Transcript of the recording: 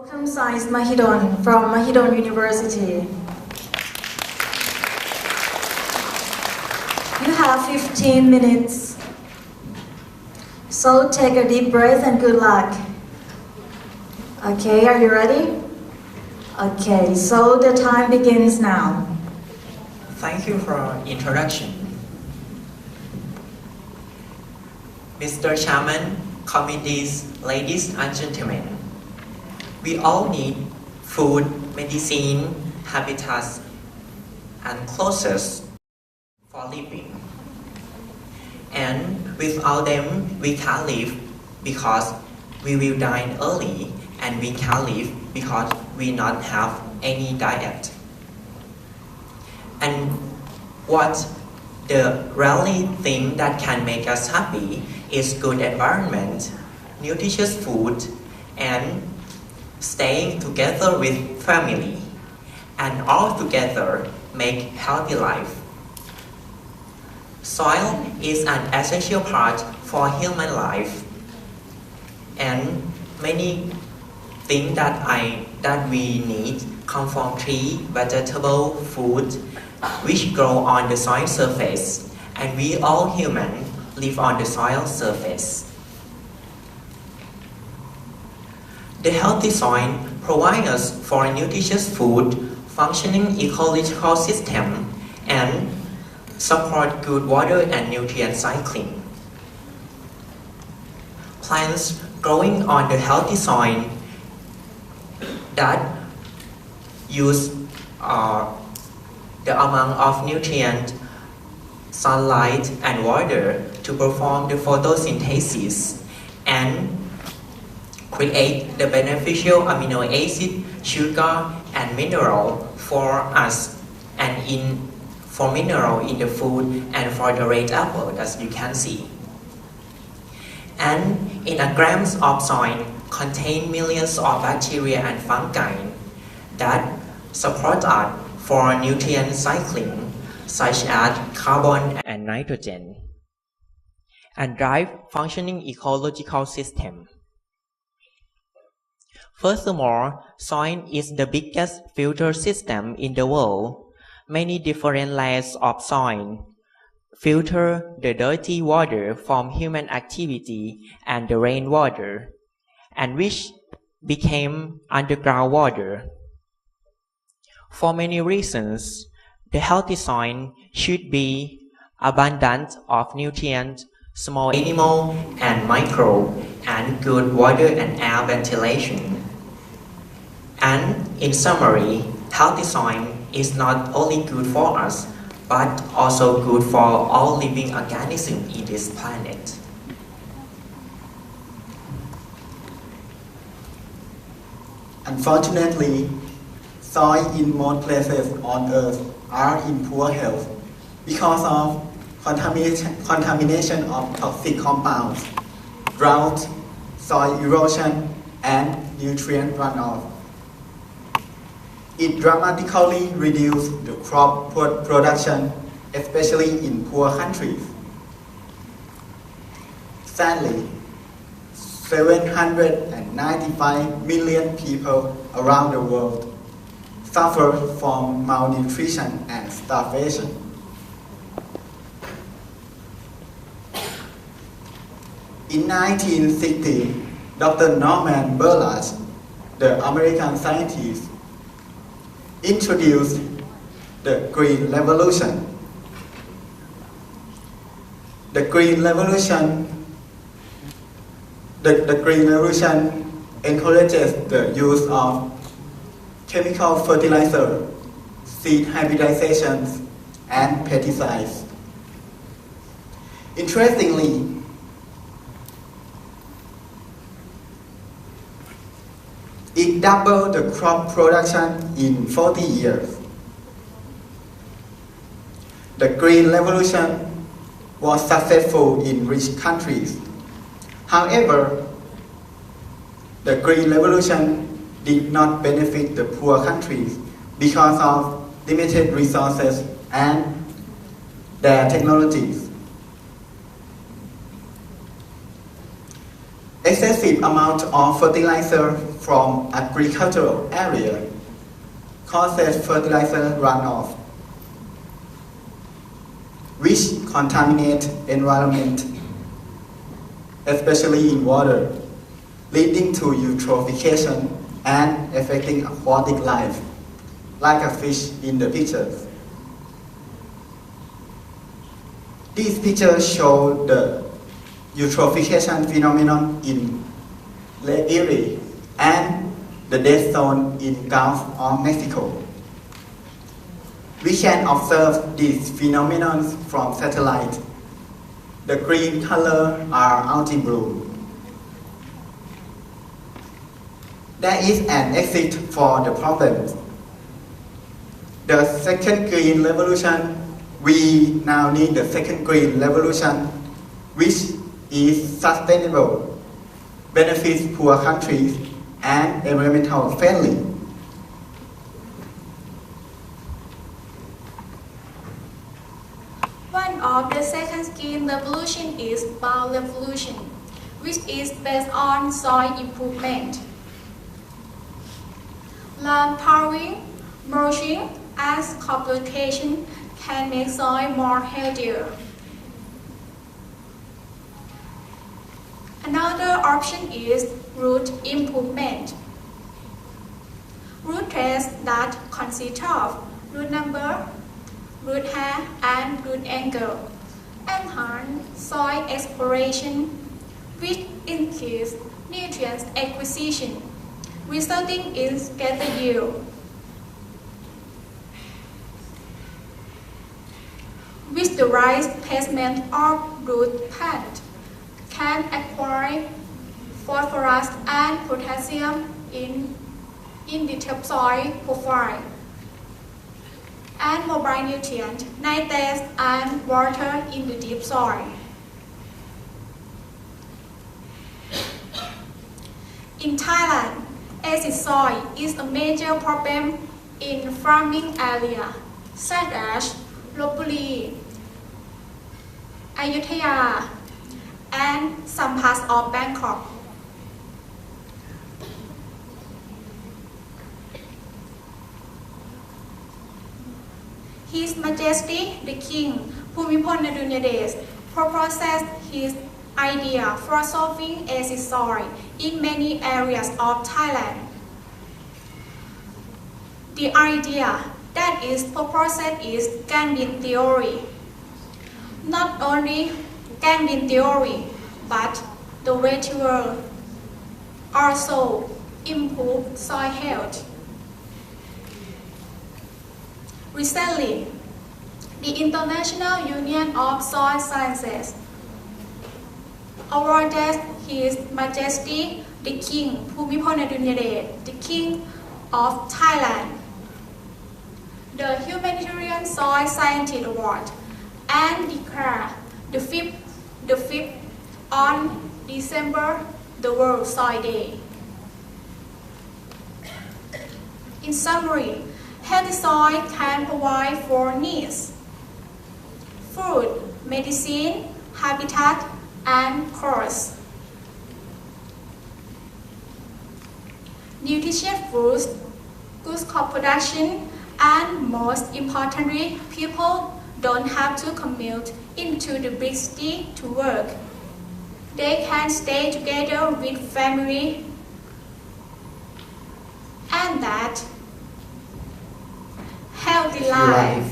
Welcome Science Mahidol from Mahidol University. You have 15 minutes. So take a deep breath and good luck. Okay, are you ready? Okay, so the time begins now. Thank you for introduction. Mr. Chairman, committees, ladies and gentlemen, we all need food, medicine, habitats, and clothes for living. And without them, we can't live because we will die early and we can't live because we not have any diet. And what the really thing that can make us happy is good environment, nutritious food, and staying together with family. And all together make healthy life. Soil is an essential part for human life. And many things that I that we need come from tree, vegetable, food, which grow on the soil surface, and we all human live on the soil surface. The healthy soil provides us for nutritious food, functioning ecological system, and support good water and nutrient cycling. Plants growing on the healthy soil that use uh, the amount of nutrient, sunlight, and water to perform the photosynthesis and create the beneficial amino acid, sugar, and mineral for us and in for mineral in the food and for the red apple as you can see. And in a grams of soil contain millions of bacteria and fungi that support us for nutrient cycling such as carbon and nitrogen and drive functioning ecological system. Furthermore, soil is the biggest filter system in the world. Many different layers of soil filter the dirty water from human activity and the rainwater, and which became underground water. For many reasons, the healthy soil should be abundant of nutrients, small animal and micro, and good water and air ventilation. And in summary, healthy soil is not only good for us, but also good for all living organisms in this planet. Unfortunately, soil in most places on Earth are in poor health because of contamination, contamination of toxic compounds, drought, soil erosion, and nutrient runoff. It dramatically reduced the crop production, especially in poor countries. Sadly, 795 million people around the world suffer from malnutrition and starvation. In 1960, Dr. Norman Borlaug, the American scientist, introduced the Green Revolution. The Green Revolution the, the Green Revolution encourages the use of chemical fertilizer, seed hybridizations, and pesticides. Interestingly, it doubled the crop production in 40 years. The Green Revolution was successful in rich countries. However, the Green Revolution did not benefit the poor countries because of limited resources and their technologies. Excessive amount of fertilizer from agricultural area causes fertilizer runoff, which contaminate environment, especially in water, leading to eutrophication and affecting aquatic life, like a fish in the pictures. These pictures show the eutrophication phenomenon in Lake Erie and the dead zone in Gulf of Mexico. We can observe these phenomena from satellite. The green color are algae bloom. There is an exit for the problem. The second green revolution, we now need the second green revolution, which is sustainable, benefits poor countries, and environmental friendly. One of the second scheme revolution is Bao revolution, which is based on soil improvement. Land powering, mulching, and crop can make soil more healthier. Another option is root improvement. Root trees that consist of root number, root hair, and root angle enhance soil exploration, which increase nutrient acquisition, resulting in better yield. With the right placement of root plant, can acquire phosphorus and potassium in, in the topsoil profile and mobile nutrient, nitrates and water in the deep soil. In Thailand, acid soil is a major problem in farming area such as Lopburi, Ayutthaya, and some parts of Bangkok. His Majesty the King Bhumibol Adulyadej proposed his idea for solving acid soil in many areas of Thailand. The idea that is proposed is Gandhi theory. Not only Gandhi theory, but the ritual also improve soil health. Recently, the International Union of Soil Sciences awarded His Majesty the King Bhumibol the King of Thailand, the Humanitarian Soil Scientist Award and declare the fifth, the fifth on December the World Soil Day. In summary, healthy soil can provide four needs food, medicine, habitat, and course. Nutritious foods, good crop production, and most importantly, people don't have to commute into the big city to work. They can stay together with family and that healthy life.